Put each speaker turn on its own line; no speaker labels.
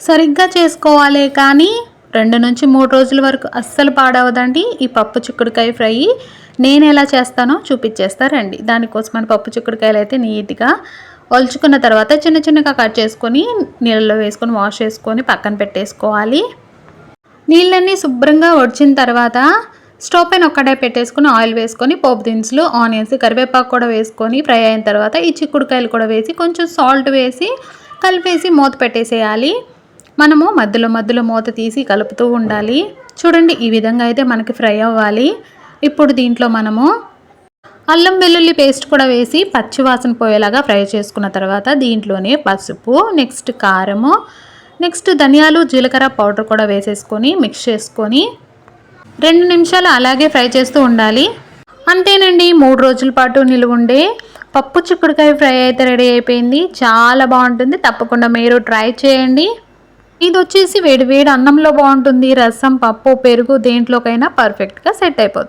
సరిగ్గా చేసుకోవాలి కానీ రెండు నుంచి మూడు రోజుల వరకు అస్సలు పాడవదండి. ఈ పప్పు చిక్కుడుకాయ ఫ్రై నేను ఎలా చేస్తానో చూపించేస్తారండి దానికోసమని పప్పు చిక్కుడుకాయలు అయితే నీట్గా ఒలుచుకున్న తర్వాత చిన్న చిన్నగా కట్ చేసుకొని నీళ్ళలో వేసుకొని వాష్ చేసుకొని పక్కన పెట్టేసుకోవాలి. నీళ్ళన్నీ శుభ్రంగా వడిచిన తర్వాత స్టవ్ పైన ఒక్కడే పెట్టేసుకుని ఆయిల్ వేసుకొని పోపు దినుసులు ఆనియన్స్ కరివేపాకు కూడా వేసుకొని ఫ్రై అయిన తర్వాత ఈ చిక్కుడుకాయలు కూడా వేసి కొంచెం సాల్ట్ వేసి కలిపేసి మూత పెట్టేసేయాలి. మనము మధ్యలో మధ్యలో మూత తీసి కలుపుతూ ఉండాలి. చూడండి ఈ విధంగా అయితే మనకి ఫ్రై అవ్వాలి. ఇప్పుడు దీంట్లో మనము అల్లం వెల్లుల్లి పేస్ట్ కూడా వేసి పచ్చి వాసన పోయేలాగా ఫ్రై చేసుకున్న తర్వాత దీంట్లోనే పసుపు నెక్స్ట్ కారము నెక్స్ట్ ధనియాలు జీలకర్ర పౌడర్ కూడా వేసేసుకొని మిక్స్ చేసుకొని రెండు నిమిషాలు అలాగే ఫ్రై చేస్తూ ఉండాలి. అంతేనండి మూడు రోజుల పాటు నిలువుండే పప్పు చిక్కుడుకాయ ఫ్రై అయితే రెడీ అయిపోయింది. చాలా బాగుంటుంది. తప్పకుండా మీరు ట్రై చేయండి. ఇది వచ్చేసి వేడి వేడి అన్నంలో బాగుంటుంది. రసం పప్పు పెరుగు దేంట్లోకైనా పర్ఫెక్ట్గా సెట్ అయిపోతుంది.